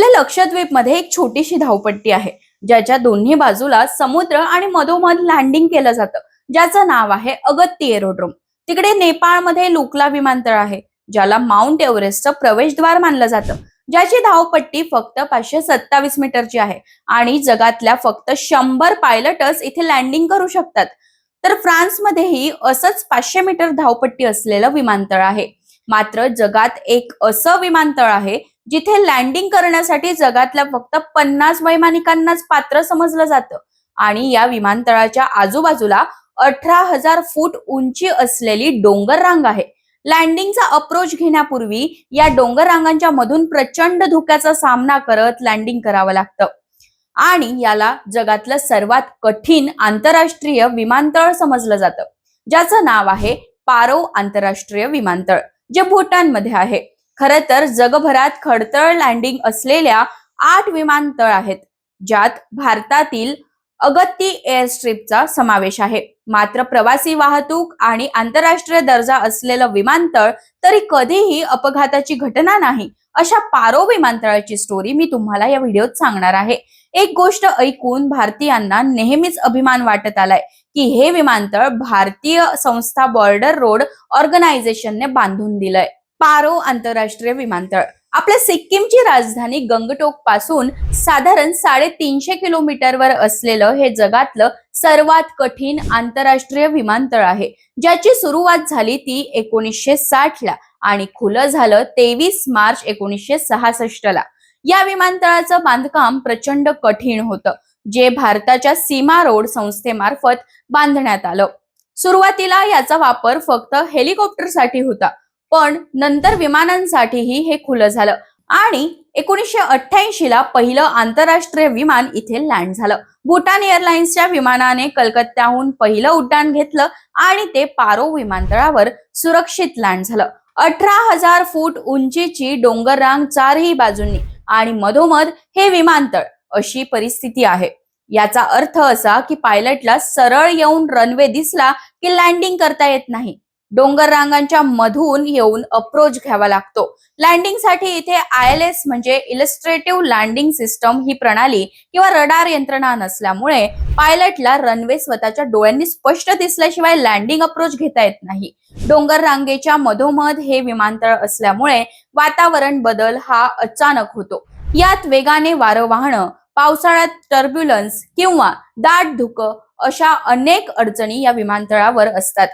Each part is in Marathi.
आपल्या लक्षद्वीपमध्ये एक छोटीशी धावपट्टी आहे ज्याच्या दोन्ही बाजूला समुद्र आणि मधोमध लँडिंग केलं जातं ज्याचं नाव आहे अगत्ती एरोड्रोम तिकडे नेपाळमध्ये लुकला विमानतळ आहे ज्याला माउंट एव्हरेस्टचं प्रवेशद्वार मानलं जातं ज्याची धावपट्टी फक्त पाचशे सत्तावीस मीटरची आहे आणि जगातल्या फक्त शंभर पायलटच इथे लँडिंग करू शकतात. तर फ्रान्समध्येही असंच पाचशे मीटर धावपट्टी असलेलं विमानतळ आहे. मात्र जगात एक असं विमानतळ आहे जिथे लँडिंग करण्यासाठी जगातल्या फक्त पन्नास वैमानिकांनाच पात्र समजलं जातं. आणि या विमानतळाच्या आजूबाजूला अठरा हजार फूट उंची असलेली डोंगर रांग आहे. लँडिंगचा अप्रोच घेण्यापूर्वी या डोंगर रांगांच्या मधून प्रचंड धोक्याचा सामना करत लँडिंग करावं लागतं. आणि याला जगातलं सर्वात कठीण आंतरराष्ट्रीय विमानतळ समजलं जातं. ज्याचं नाव आहे पारो आंतरराष्ट्रीय विमानतळ. जे भूटानमध्ये आहे. खर तर जगभरात खडतळ लँडिंग असलेल्या आठ विमानतळ आहेत ज्यात भारतातील अगत्ती एअरस्ट्रीपचा समावेश आहे. मात्र प्रवासी वाहतूक आणि आंतरराष्ट्रीय दर्जा असलेलं विमानतळ तरी कधीही अपघाताची घटना नाही. अशा पारो विमानतळाची स्टोरी मी तुम्हाला या व्हिडिओत सांगणार आहे. एक गोष्ट ऐकून भारतीयांना नेहमीच अभिमान वाटत आलाय की हे विमानतळ भारतीय संस्था बॉर्डर रोड ऑर्गनायझेशनने बांधून दिलंय. पारो आंतरराष्ट्रीय विमानतळ. आपल्या सिक्कीमची राजधानी गंगटोकपासून साधारण साडेतीनशे किलोमीटरवर असलेलं हे जगातलं सर्वात कठीण आंतरराष्ट्रीय विमानतळ आहे. ज्याची सुरुवात झाली ती एकोणीसशे साठ ला आणि खुलं झालं तेवीस मार्च एकोणीसशे सहासष्ट ला या विमानतळाचं बांधकाम प्रचंड कठीण होतं जे भारताच्या सीमा रोड संस्थेमार्फत बांधण्यात आलं. सुरुवातीला याचा वापर फक्त हेलिकॉप्टरसाठी होता पण नंतर विमानांसाठीही हे खुलं झालं. आणि एकोणीसशे अठ्ठ्याऐंशी ला पहिलं आंतरराष्ट्रीय विमान इथे लँड झालं. भूटान एअरलाइन्सच्या विमानाने कलकत्त्याहून पहिलं उड्डाण घेतलं आणि ते पारो विमानतळावर सुरक्षित लँड झालं. अठरा हजार फूट उंचीची डोंगर रांग चारही बाजूंनी आणि मधोमध हे विमानतळ अशी परिस्थिती आहे. याचा अर्थ असा की पायलटला सरळ येऊन रनवे दिसला की लँडिंग करता येत नाही. डोंगर रांगांच्या मधून येऊन अप्रोच घ्यावा लागतो. लँडिंगसाठी इथे आय एल एस म्हणजे इलस्ट्रेटिव्ह लँडिंग सिस्टम ही प्रणाली किंवा रडार यंत्रणा नसल्यामुळे पायलटला रनवे स्वतःच्या डोळ्यांनी स्पष्ट दिसल्याशिवाय लँडिंग अप्रोच घेता येत नाही. डोंगर रांगेच्या मधोमध हे विमानतळ असल्यामुळे वातावरण बदल हा अचानक होतो. यात वेगाने वारं वाहणं पावसाळ्यात टर्ब्युलन्स किंवा दाट धुकं अशा अनेक अडचणी या विमानतळावर असतात.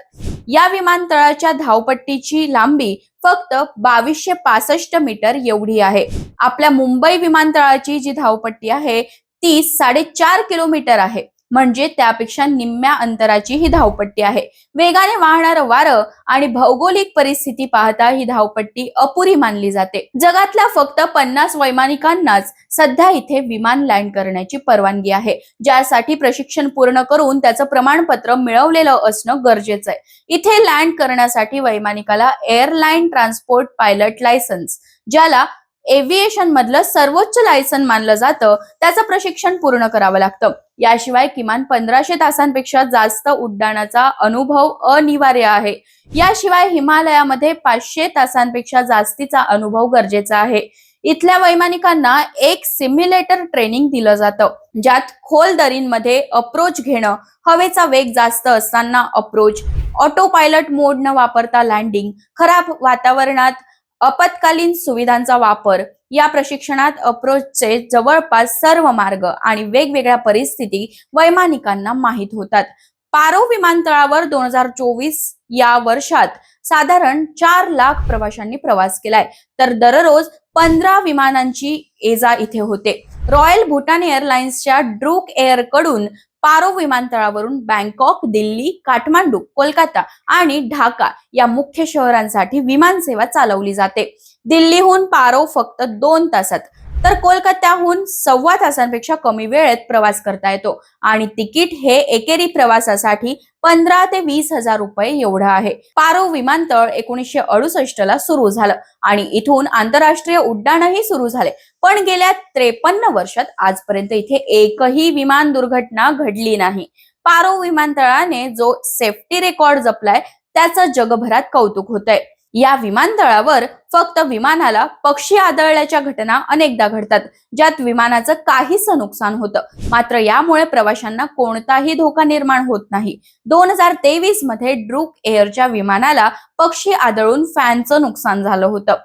या विमानतळाच्या धावपट्टीची लांबी फक्त बावीसशे पासष्ट मीटर एवढी आहे. आपल्या मुंबई विमानतळाची जी धावपट्टी आहे ती साडेचार किलोमीटर आहे. म्हणजे त्यापेक्षा निम्म्या अंतराची ही धावपट्टी आहे. वेगाने वाहणारं वारं आणि भौगोलिक परिस्थिती पाहता ही धावपट्टी अपुरी मानली जाते. जगातल्या फक्त पन्नास वैमानिकांनाच सध्या इथे विमान लँड करण्याची परवानगी आहे. ज्यासाठी प्रशिक्षण पूर्ण करून त्याचं प्रमाणपत्र मिळवलेलं असणं गरजेचं आहे. इथे लँड करण्यासाठी वैमानिकाला एअरलाईन ट्रान्सपोर्ट पायलट लायसन्स ज्याला एव्हिएशन मधलं सर्वोच्च लायसन मानलं जातं. त्याचं प्रशिक्षण पूर्ण करावं लागतं. याशिवाय किमान पंधराशे तासांपेक्षा जास्त उड्डाणाचा अनुभव अनिवार्य आहे. याशिवाय हिमालयामध्ये पाचशे तासांपेक्षा जास्तीचा अनुभव गरजेचा आहे. इथल्या वैमानिकांना एक सिम्युलेटर ट्रेनिंग दिलं जातं ज्यात खोल दरींमध्ये अप्रोच घेणं हवेचा वेग जास्त असताना अप्रोच ऑटो पायलट मोड न वापरता लँडिंग खराब वातावरणात आपत्कालीन सुविधांचा वापर या प्रशिक्षणात अप्रोचचे जवळपास सर्व मार्ग आणि वेगवेगळ्या परिस्थिती वैमानिकांना माहीत होतात. पारो विमानतळावर दोन हजार चोवीस या वर्षात साधारण चार लाख प्रवाशांनी प्रवास केलाय. तर दररोज पंधरा विमानांची एजा इथे होते. रॉयल भूटान एअरलाइन्सच्या ड्रुक एअरकडून पारो विमानतळावरून बँकॉक दिल्ली काठमांडू कोलकाता आणि ढाका या मुख्य शहरांसाठी विमान सेवा चालवली जाते. दिल्लीहून पारो फक्त दोन तासात. तर कोलकात्याहून सव्वा तासांपेक्षा कमी वेळेत प्रवास करता येतो. आणि तिकीट हे एकेरी प्रवासासाठी पंधरा ते वीस हजार रुपये एवढं आहे. पारो विमानतळ एकोणीसशे अडुसष्ट ला सुरू झालं आणि इथून आंतरराष्ट्रीय उड्डाणही सुरू झाले. पण गेल्या त्रेपन्न वर्षात आजपर्यंत इथे एकही विमान दुर्घटना घडली नाही. पारो विमानतळाने जो सेफ्टी रेकॉर्ड जपलाय त्याचं जगभरात कौतुक होत आहे या विमानतळावर फक्त विमानाला पक्षी आदळल्याच्या घटना अनेकदा घडतात ज्यात विमानाचं काहीच नुकसान होतं. मात्र यामुळे प्रवाशांना कोणताही धोका निर्माण होत नाही. दोन हजार तेवीसमध्ये ड्रुक एअरच्या विमानाला पक्षी आदळून फॅनचं नुकसान झालं होतं.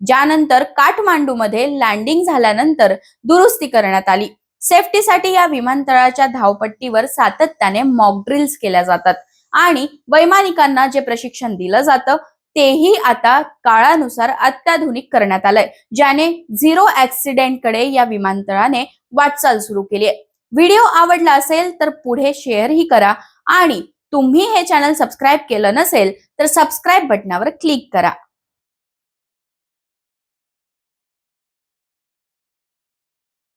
ज्यानंतर काठमांडूमध्ये लँडिंग झाल्यानंतर दुरुस्ती करण्यात आली. सेफ्टीसाठी या विमानतळाच्या धावपट्टीवर सातत्याने मॉक ड्रिल्स केल्या जातात आणि वैमानिकांना जे प्रशिक्षण दिलं जातं तेही आता काळानुसार अत्याधुनिक करण्यात आलंय ज्याने झिरो ऍक्सिडेंटकडे या विमानतळाने वाटचाल सुरू केली आहे. व्हिडिओ आवडला असेल तर पुढे शेअरही करा आणि तुम्ही हे चॅनल सबस्क्राईब केलं नसेल तर सबस्क्राईब बटनावर क्लिक करा.